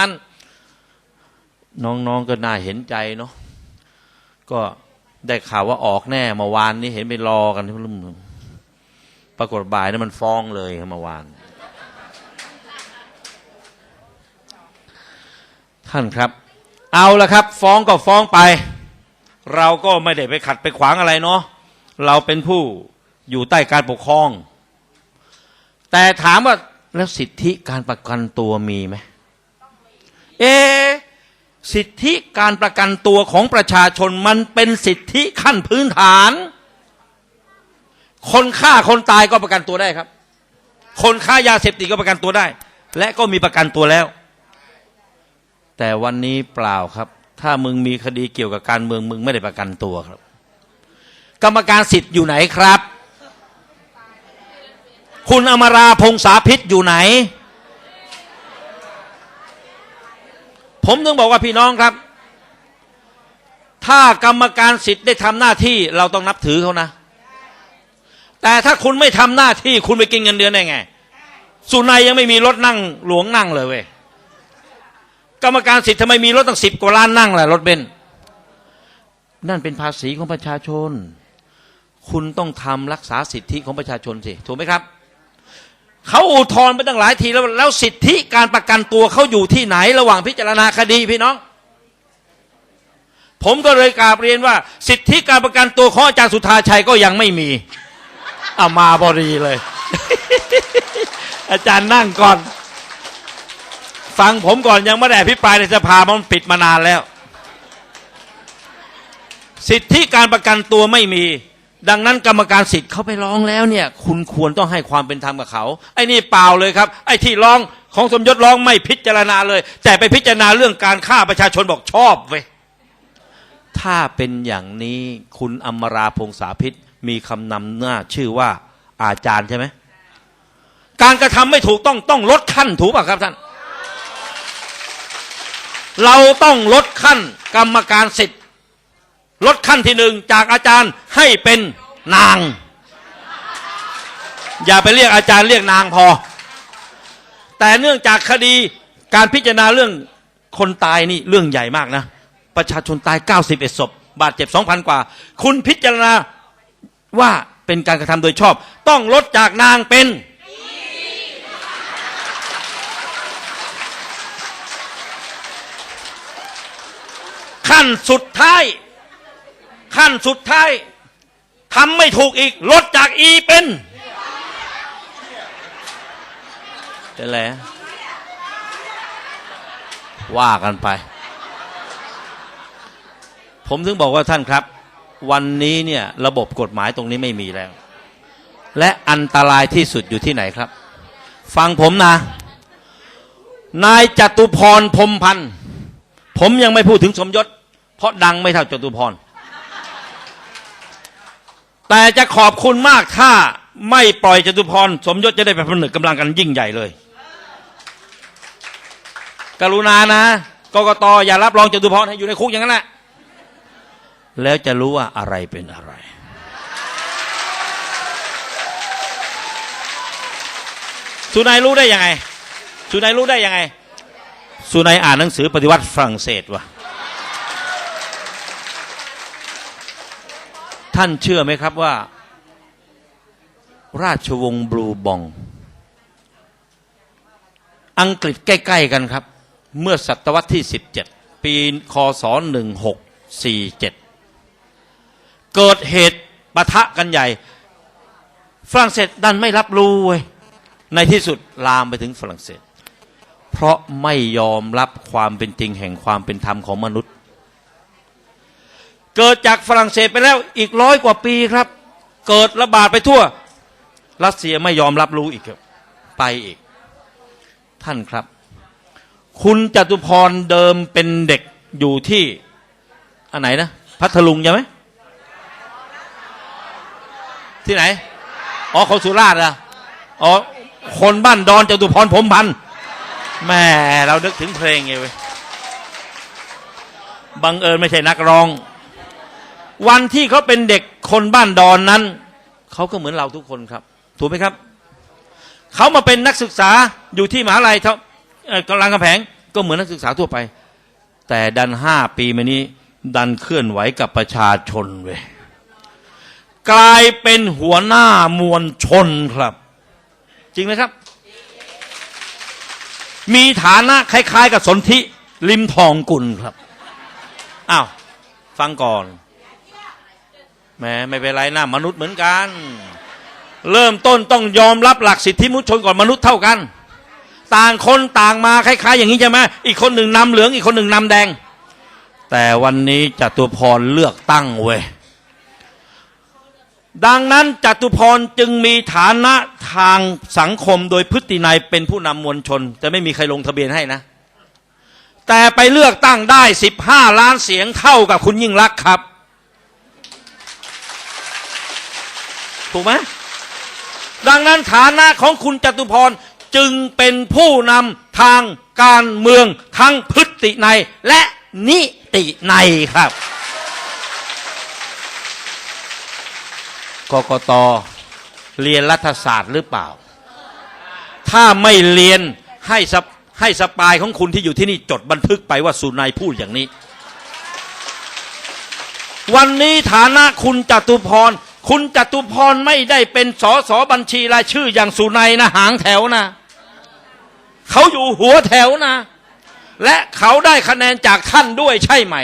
นั้นน้องๆก็น่าเห็นใจเนาะก็ได้ข่าวว่าออกแน่เมื่อวานนี้เห็นไปรอกันที่รุ่มปรากฏบ่ายนั้นมันฟ้องเลยเมื่อวาน ท่านครับ เอาละครับ ฟ้องก็ฟ้องไป เราก็ไม่ได้ไปขัดไปขวางอะไรเนาะเราเป็นผู้อยู่ใต้การปกครอง แต่ถามว่าแล้วสิทธิการประกันตัวมีไหม เอ สิทธิการประกันตัวของประชาชนมันเป็นสิทธิขั้นพื้นฐาน คนฆ่าคนตายก็ประกันตัวได้ครับ คนค้ายาเสพติดก็ประกันตัวได้ และก็มีประกันตัวแล้ว แต่วันนี้เปล่าครับ ถ้ามึงมีคดีเกี่ยวกับการเมืองมึงไม่ได้ประกันตัวครับ กรรมการสิทธิ์อยู่ไหนครับ คุณอมราพงษาพิษอยู่ไหน ผมถึงบอกว่าพี่น้องครับ ถ้ากรรมการสิทธิ์ได้ทำหน้าที่เราต้องนับถือเขานะ แต่ถ้าคุณไม่ทำหน้าที่คุณไปกินเงินเดือนได้ไง สุนัยยังไม่มีรถนั่งหลวงนั่งเลยเว้ยกรรมการสิทธิ์ทำไมมีรถตั้งสิบกว่าล้านนั่งแหละรถเบนซ์นั่นเป็นภาษีของประชาชน คุณต้องทำรักษาสิทธิของประชาชนสิ ถูกไหมครับ เขาอุทธรณ์ไปตั้งหลายทีแล้วแล้วสิทธิการประกันตัวเขาอยู่ที่ไหนระหว่างพิจารณาคดีพี่น้อง ผมก็เลยกราบเรียนว่า สิทธิการประกันตัวของอาจารย์สุธาชัยก็ยังไม่มีเอามาบรีเลย อาจารย์นั่งก่อน ฟังผมก่อนยังไม่ได้อภิปรายในสภามันปิดมานานแล้ว สิทธิการประกันตัวไม่มี ดังนั้นกรรมการสิทธิ์เขาไปร้องแล้วเนี่ย คุณควรต้องให้ความเป็นธรรมกับเขา ไอ้นี่เปล่าเลยครับ ไอ้ที่ร้องของสมยศร้องไม่พิจารณาเลย แต่ไปพิจารณาเรื่องการฆ่าประชาชนบอกชอบเว้ยถ้าเป็นอย่างนี้คุณอมราพงษาพิษมีคำนำหน้าชื่อว่าอาจารย์ใช่ไหมการกระทำไม่ถูกต้องต้องลดขั้นถูกป่ะครับท่าน เราต้องลดขั้นกรรมการสิทธิ์ ลดขั้นที่หนึ่งจากอาจารย์ให้เป็นนาง อย่าไปเรียกอาจารย์เรียกนางพอ แต่เนื่องจากคดีการพิจารณาเรื่องคนตายนี่เรื่องใหญ่มากนะ ประชาชนตาย 91ศพบาดเจ็บ 2,000 กว่า คุณพิจารณาว่าเป็นการกระทำโดยชอบ ต้องลดจากนางเป็น ขั้นสุดท้าย ขั้นสุดท้ายทำไม่ถูกอีก ลดจากอีเป็นเป็นไรว่ากันไป ผมถึงบอกว่าท่านครับ วันนี้เนี่ยระบบกฎหมายตรงนี้ไม่มีแล้ว และอันตรายที่สุดอยู่ที่ไหนครับ ฟังผมนะ นายจตุพรพรมพันธ์ผมยังไม่พูดถึงสมยศ เพราะดังไม่เท่าจตุพร แต่จะขอบคุณมากถ้าไม่ปล่อยจตุพร สมยศจะได้ไปผนึกกำลังกันยิ่งใหญ่เลย กรุณานะกกตอย่ารับรองจตุพรให้อยู่ในคุกอย่างนั้นแหละแล้วจะรู้ว่าอะไรเป็นอะไร สุนัยรู้ได้ยังไง สุนัยรู้ได้ยังไง สุนัยอ่านหนังสือปฏิวัติฝรั่งเศสวะ ท่านเชื่อไหมครับว่า ราชวงศ์บลูบอง อังกฤษใกล้ ๆ กันครับ เมื่อศตวรรษที่ 17 ปีคศ1647 เกิดเหตุปะทะกันใหญ่ ฝรั่งเศสดันไม่รับรู้เว้ยในที่สุดลามไปถึงฝรั่งเศส เพราะไม่ยอมรับความเป็นจริงแห่งความเป็นธรรมของมนุษย์ เกิดจากฝรั่งเศสไปแล้วอีกร้อยกว่าปีครับ เกิดระบาดไปทั่ว รัสเซียไม่ยอมรับรู้อีกครับไปอีก ท่านครับ คุณจตุพรเดิมเป็นเด็กอยู่ที่อันไหนนะพัทลุงใช่ไหมที่ไหนอ๋อเขาสุราษฎร์อะอ๋อคนบ้านดอนจตุพรผมพันแม่เรานึกถึงเพลงไงเว้ยบังเอิญไม่ใช่นักร้อง วันที่เขาเป็นเด็กคนบ้านดอนนั้น เขาก็เหมือนเราทุกคนครับ ถูกไหมครับ เขามาเป็นนักศึกษาอยู่ที่มหาลัยเท่ากำลังกำแพงก็เหมือนนักศึกษาทั่วไป แต่ดันห้าปีมานี้ ดันเคลื่อนไหวกับประชาชนเว้ยกลายเป็นหัวหน้ามวลชนครับ จริงไหมครับ มีฐานะคล้าย ๆ กับสนธิริมทองกุลครับอ้าวฟังก่อน แหมไม่เป็นไรนะมนุษย์เหมือนกัน เริ่มต้นต้องยอมรับหลักสิทธิมนุษยชนก่อนมนุษย์เท่ากัน ต่างคนต่างมาคล้ายๆ อย่างนี้ใช่ไหมอีกคนหนึ่งนำเหลืองอีกคนหนึ่งนำแดง แต่วันนี้จตุพรเลือกตั้งเว้ยดังนั้นจตุพรจึงมีฐานะทางสังคมโดยพฤตินัยเป็นผู้นำมวลชน จะไม่มีใครลงทะเบียนให้นะ แต่ไปเลือกตั้งได้ 15 ล้านเสียงเท่ากับคุณยิ่งรักครับ ถูกไหมดังนั้นฐานะของคุณจตุพรจึงเป็นผู้นำทางการเมืองทั้งพฤติในและนิติในครับกกตเรียนรัฐศาสตร์หรือเปล่า ถ้าไม่เรียนให้สให้สปายของคุณที่อยู่ที่นี่จดบันทึกไปว่าสุนัยพูดอย่างนี้ วันนี้ฐานะคุณจตุพร คุณจตุพรไม่ได้เป็นสอสอบัญชีรายชื่ออย่างสุนัยนะหางแถวนะเขาอยู่หัวแถวนะ และเขาได้คะแนนจากท่านด้วยใช่ไหม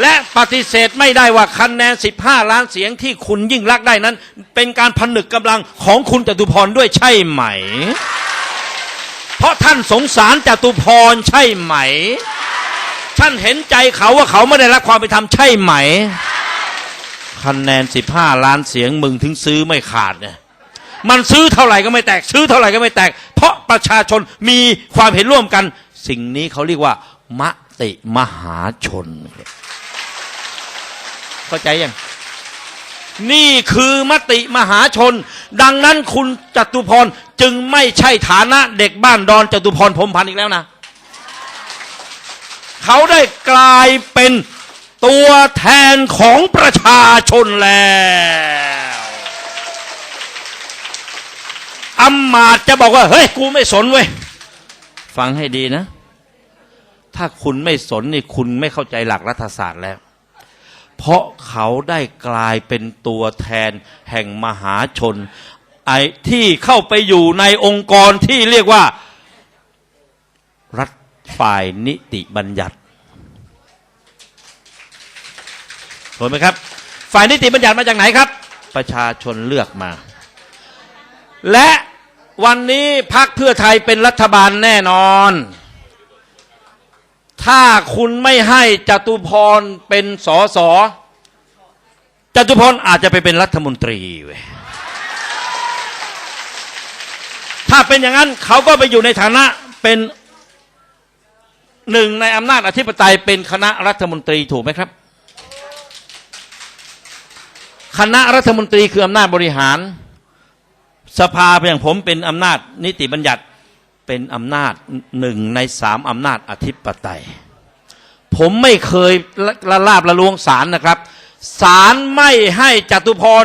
และปฏิเสธไม่ได้ว่าคะแนน 15 ล้านเสียงที่คุณยิ่งรักได้นั้น เป็นการผนึกกำลังของคุณจตุพรด้วยใช่ไหม เพราะท่านสงสารจตุพรใช่ไหม ท่านเห็นใจเขาว่าเขาไม่ได้รับความเป็นธรรมใช่ไหม คะแนน15ล้านเสียงมึงถึงซื้อไม่ขาดเนี่ยมันซื้อเท่าไหร่ก็ไม่แตก ซื้อเท่าไหร่ก็ไม่แตก เพราะประชาชนมีความเห็นร่วมกัน สิ่งนี้เขาเรียกว่ามติมหาชน เข้าใจยังนี่คือมติมหาชน ดังนั้นคุณจตุพรจึงไม่ใช่ฐานะเด็กบ้านดอนจตุพรพรมพันธ์อีกแล้วนะ เขาได้กลายเป็น ตัวแทนของประชาชนแล้วอำมาตย์จะบอกว่า เฮ้ย กูไม่สนเว้ย ฟังให้ดีนะ ถ้าคุณไม่สนนี่คุณไม่เข้าใจหลักรัฐศาสตร์แล้ว เพราะเขาได้กลายเป็นตัวแทนแห่งมหาชน ไอ้ที่เข้าไปอยู่ในองค์กรที่เรียกว่า รัฐฝ่ายนิติบัญญัติ เห็นไหมครับ ฝ่ายนิติบัญญัติมาจากไหนครับ ประชาชนเลือกมา และวันนี้พักเพื่อไทยเป็นรัฐบาลแน่นอน ถ้าคุณไม่ให้จตุพรเป็นสอสอจตุพรอาจจะไปเป็นรัฐมนตรีเว้ยถ้าเป็นอย่างนั้นเขาก็ไปอยู่ในฐานะเป็นหนึ่งในอำนาจอธิปไตยเป็นคณะรัฐมนตรีถูกไหมครับ คณะรัฐมนตรีคืออำนาจบริหาร สภาอย่างผมเป็นอำนาจนิติบัญญัติเป็นอำนาจหนึ่งในสามอำนาจอธิปไตย ผมไม่เคยละลาบละลวงศาลนะครับศาลไม่ให้จตุพร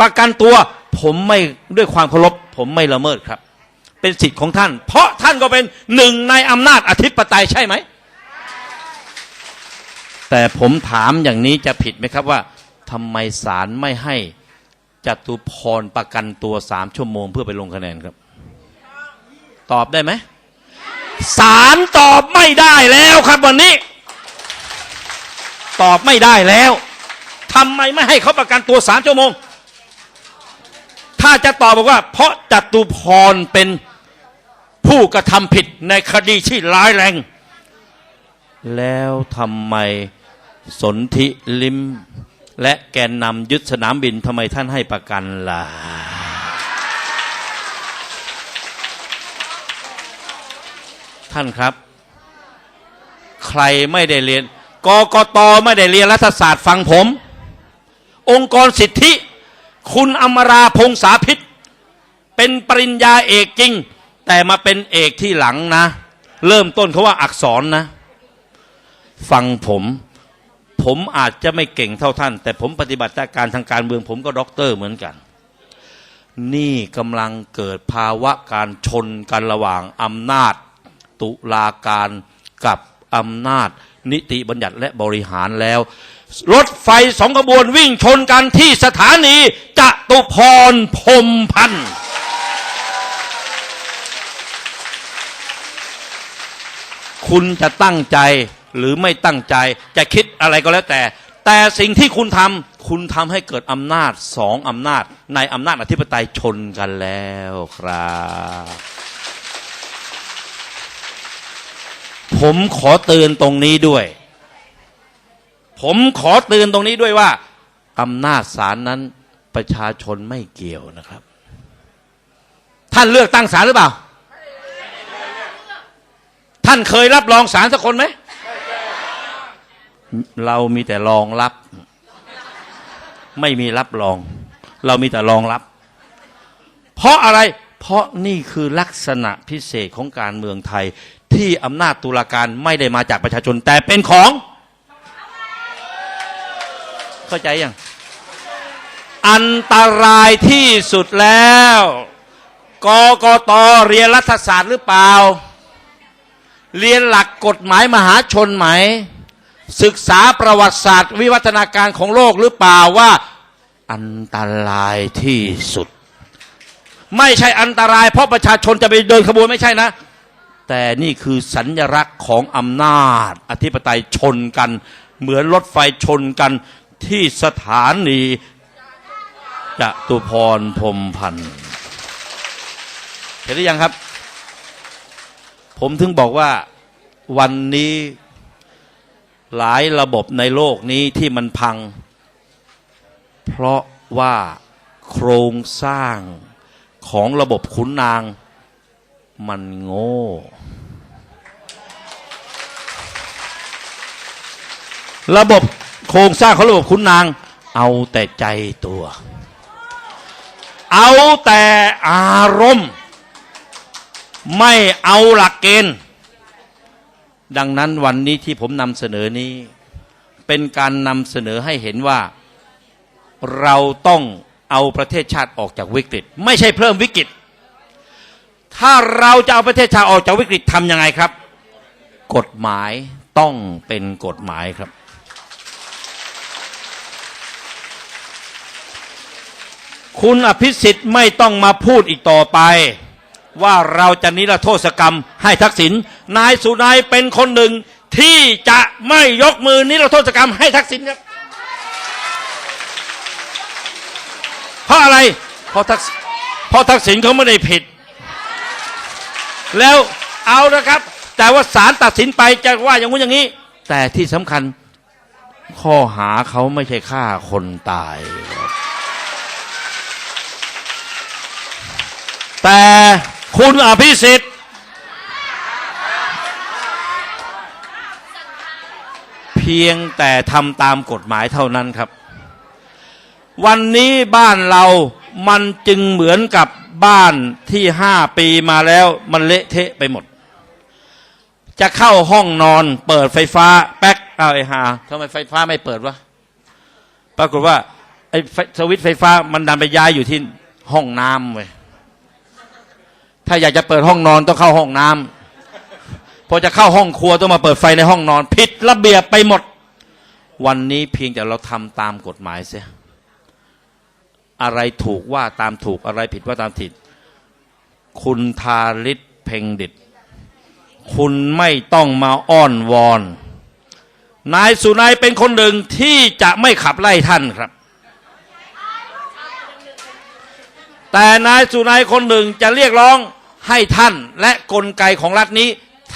ประกันตัว ผมไม่ด้วยความเคารพผมไม่ละเมิดครับ เป็นสิทธิ์ของท่าน เพราะท่านก็เป็นหนึ่งในอำนาจอธิปไตยใช่ไหม แต่ผมถามอย่างนี้จะผิดไหมครับว่า ทำไมศาลไม่ให้จตุพรประกันตัวสามชั่วโมงเพื่อไปลงคะแนนครับ ตอบได้ไหมศาลตอบไม่ได้แล้วครับวันนี้ ตอบไม่ได้แล้วทำไมไม่ให้เขาประกันตัวสามชั่วโมง ถ้าจะตอบบอกว่า เพราะจตุพรเป็นผู้กระทำผิดในคดีที่ร้ายแรง แล้วทำไมสนธิลิม และแกนนำยึดสนามบินทำไมท่านให้ประกันล่ะ ท่านครับ ใครไม่ได้เรียนกกตไม่ได้เรียนรัฐศาสตร์ฟังผม องค์กรสิทธิ คุณอมราพงษาพิษ เป็นปริญญาเอกจริง แต่มาเป็นเอกที่หลังนะ เริ่มต้นเขาว่าอักษรนะ ฟังผม ผมอาจจะไม่เก่งเท่าท่าน แต่ผมปฏิบัติการทางการเมือง ผมก็ด็อกเตอร์เหมือนกัน นี่กำลังเกิดภาวะการชนกันระหว่างอำนาจ ตุลาการกับอำนาจ นิติบัญญัติและบริหารแล้ว รถไฟสองขบวนวิ่งชนกันที่สถานีจตุพรพรมพันธ์คุณจะตั้งใจ หรือไม่ตั้งใจจะคิดอะไรก็แล้วแต่ แต่สิ่งที่คุณทำคุณทำให้เกิดอำนาจสองอำนาจ ในอำนาจอธิปไตยชนกันแล้วครับผมขอเตือนตรงนี้ด้วย ผมขอเตือนตรงนี้ด้วยว่าอำนาจศาลนั้นประชาชนไม่เกี่ยวนะครับ ท่านเลือกตั้งศาลหรือเปล่า ท่านเคยรับรองศาลสักคนไหม เรามีแต่รองรับ ไม่มีรับรอง เรามีแต่รองรับ เพราะอะไร เพราะนี่คือลักษณะพิเศษของการเมืองไทย ที่อำนาจตุลาการไม่ได้มาจากประชาชน แต่เป็นของ เข้าใจยัง อันตรายที่สุดแล้วกกตเรียนรัฐศาสตร์หรือเปล่า เรียนหลักกฎหมายมหาชนไหม ศึกษาประวัติศาสตร์ วิวัฒนาการของโลกหรือเปล่าว่า อันตรายที่สุด ไม่ใช่อันตราย เพราะประชาชนจะไปเดินขบวนไม่ใช่นะ แต่นี่คือสัญลักษณ์ของอำนาจ อธิปไตยชนกัน เหมือนรถไฟชนกันที่สถานีจตุพรพรมพันธ์เห็นหรือยังครับ ผมถึงบอกว่าวันนี้ หลายระบบในโลกนี้ที่มันพัง เพราะว่าโครงสร้างของระบบขุนนางมันโง่ ระบบโครงสร้างของระบบขุนนาง เอาแต่ใจตัว เอาแต่อารมณ์ ไม่เอาหลักเกณฑ์ ดังนั้นวันนี้ที่ผมนำเสนอนี้ เป็นการนำเสนอให้เห็นว่า เราต้องเอาประเทศชาติออกจากวิกฤต ไม่ใช่เพิ่มวิกฤต ถ้าเราจะเอาประเทศชาติออกจากวิกฤตทำยังไงครับ กฎหมายต้องเป็นกฎหมายครับ คุณอภิสิทธิ์ไม่ต้องมาพูดอีกต่อไป ว่าเราจะนิรโทษกรรมให้ทักษิณนายสุนายเป็นคนหนึ่งที่จะไม่ยกมือนิรโทษกรรมให้ทักษิณครับ เพราะอะไรเพราะทักษิเพราะทักษิณเขาไม่ได้ผิด แล้วเอานะครับ แต่ว่าศาลตัดสินไปจะว่าอย่างงู้นอย่างนี้ แต่ที่สำคัญข้อหาเขาไม่ใช่ฆ่าคนตาย แต่ คุณอภิสิทธิ์เพียงแต่ทำตามกฎหมายเท่านั้นครับ วันนี้บ้านเรามันจึงเหมือนกับบ้านที่ห้าปีมาแล้วมันเละเทะไปหมด จะเข้าห้องนอนเปิดไฟฟ้าแป๊กเอาไอ้หาทำไมไฟฟ้าไม่เปิดวะปรากฏว่าไอ้ไฟสวิตช์ไฟฟ้ามันดันไปย้ายอยู่ที่ห้องน้ำเว้ย ถ้าอยากจะเปิดห้องนอนต้องเข้าห้องน้ำพอจะเข้าห้องครัวต้องมาเปิดไฟในห้องนอนผิดระเบียบไปหมด วันนี้เพียงแต่เราทำตามกฎหมายเสียอะไรถูกว่าตามถูกอะไรผิดว่าตามผิด คุณทาริศเพ่งดิต คุณไม่ต้องมาอ้อนวอน นายสุนายเป็นคนหนึ่งที่จะไม่ขับไล่ท่านครับ แต่นายสุนัยคนหนึ่งจะเรียกร้อง ให้ท่านและกลไกของรัฐนี้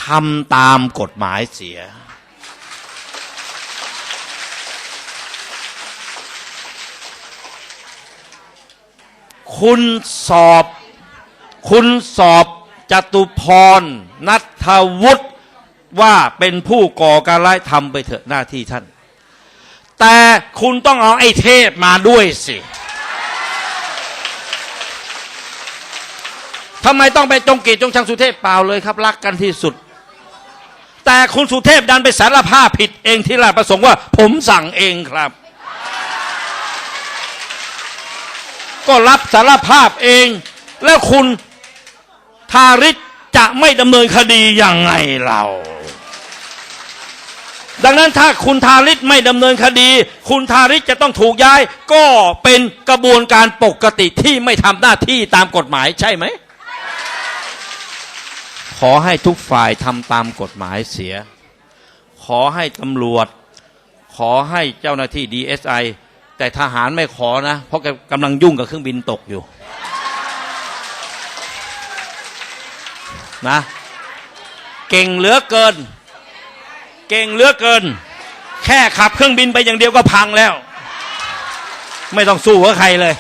ทำตามกฎหมายเสีย คุณสอบ คุณสอบจตุพร นัทวุฒิว่าเป็นผู้ก่อการร้ายทำไปเถอะหน้าที่ท่าน แต่คุณต้องเอาไอ้เทพมาด้วยสิ ทำไมต้องไปจงกีดจงชังสุเทพเปล่าเลยครับ รักกันที่สุด แต่คุณสุเทพดันไปสารภาพผิดเองที่ราชประสงค์ว่า ผมสั่งเองครับ ก็รับสารภาพเอง แล้วคุณทาริศจะไม่ดำเนินคดียังไงเรา ดังนั้นถ้าคุณทาริศไม่ดำเนินคดี คุณทาริศจะต้องถูกย้าย ก็เป็นกระบวนการปกติที่ไม่ทำหน้าที่ตามกฎหมายใช่ไหม อให้ทุกฝ่ายทำตามกฎหมายเสีย ขอให้ตำรวจ ขอให้เจ้าหน้าที่ DSI แต่ทหารไม่ขอนะ เพราะกำลังยุ่งกับเครื่องบินตกอยู่นะเก่งเหลือเกิน เก่งเหลือเกิน แค่ขับเครื่องบินไปอย่างเดียวก็พังแล้ว ไม่ต้องสู้กับใครเลย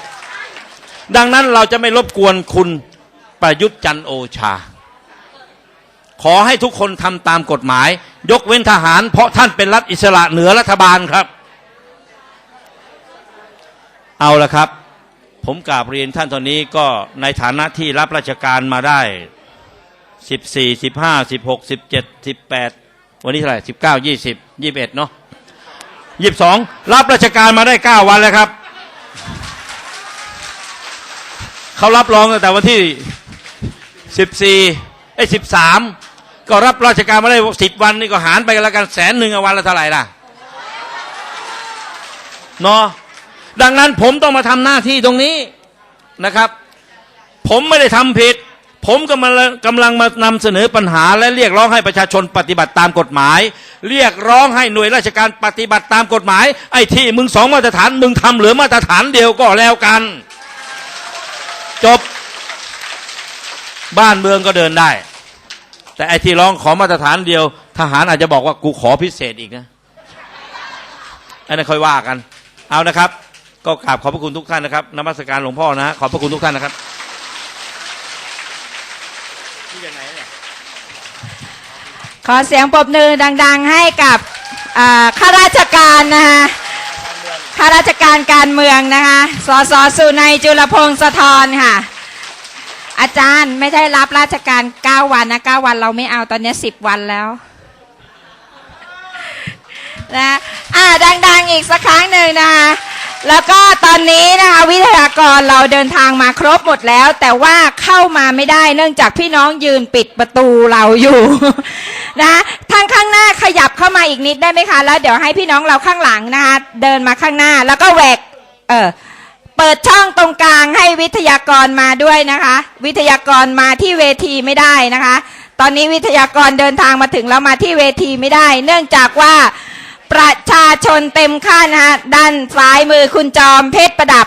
ดังนั้นเราจะไม่รบกวนคุณประยุทธ์จันโอชา ขอให้ทุกคนทำตามกฎหมาย ยกเว้นทหาร เพราะท่านเป็นรัฐอิสระเหนือรัฐบาลครับ เอาละครับ ผมกราบเรียนท่านตอนนี้ก็ในฐานะที่รับราชการมาได้สิบสี่สิบห้าสิบหกสิบเจ็ดสิบแปดวันนี้เท่าไหร่สิบเก้ายี่สิบยี่สิบเอ็ดเนาะยี่สิบสองรับราชการมาได้เก้าวันแล้วครับเขารับรองตั้งแต่วันที่สิบสี่ไอ้สิบสาม ก็รับราชการมาได้สิบวันนี่ก็หารไปกันแล้วกันแสนหนึ่งวันละเท่าไหร่ล่ะเนาะดังนั้นผมต้องมาทำหน้าที่ตรงนี้นะครับ ผมไม่ได้ทำผิด ผมกำลังกำลังมานำเสนอปัญหา และเรียกร้องให้ประชาชนปฏิบัติตามกฎหมาย เรียกร้องให้หน่วยราชการปฏิบัติตามกฎหมาย ไอ้ที่มึงสองมาตรฐานมึงทำเหลือมาตรฐานเดียวก็แล้วกัน จบ บ้านเมืองก็เดินได้ แต่ไอ้ที่ร้องขอมาตรฐานเดียว ทหารอาจจะบอกว่ากูขอพิเศษอีกนะอันนั้นค่อยว่ากัน เอานะครับ ก็กราบขอบพระคุณทุกท่านนะครับนมัสการหลวงพ่อนะฮะขอบพระคุณทุกท่านนะครับขอเสียงปรบมือดัง ๆ ให้กับอ่าข้าราชการนะคะข้าราชการการเมืองนะคะ สสสุนัยจุลพงศ์สะทอนค่ะ อาจารย์ไม่ได้รับราชการ9วันนะ9วันเราไม่เอาตอนนี้10วันแล้วนะอ่าดังๆอีกสักครั้งหนึ่งนะคะแล้วก็ตอนนี้นะคะวิทยากรเราเดินทางมาครบหมดแล้ว แต่ว่าเข้ามาไม่ได้เนื่องจากพี่น้องยืนปิดประตูเราอยู่นะทางข้างหน้าขยับเข้ามาอีกนิดได้ไหมคะ แล้วเดี๋ยวให้พี่น้องเราข้างหลังนะคะเดินมาข้างหน้าแล้วก็แหวกเออ เปิดช่องตรงกลางให้วิทยากรมาด้วยนะคะ วิทยากรมาที่เวทีไม่ได้นะคะ ตอนนี้วิทยากรเดินทางมาถึงแล้วมาที่เวทีไม่ได้ เนื่องจากว่าประชาชนเต็มขั้นนะฮะด้านซ้ายมือคุณจอมเพชรประดับ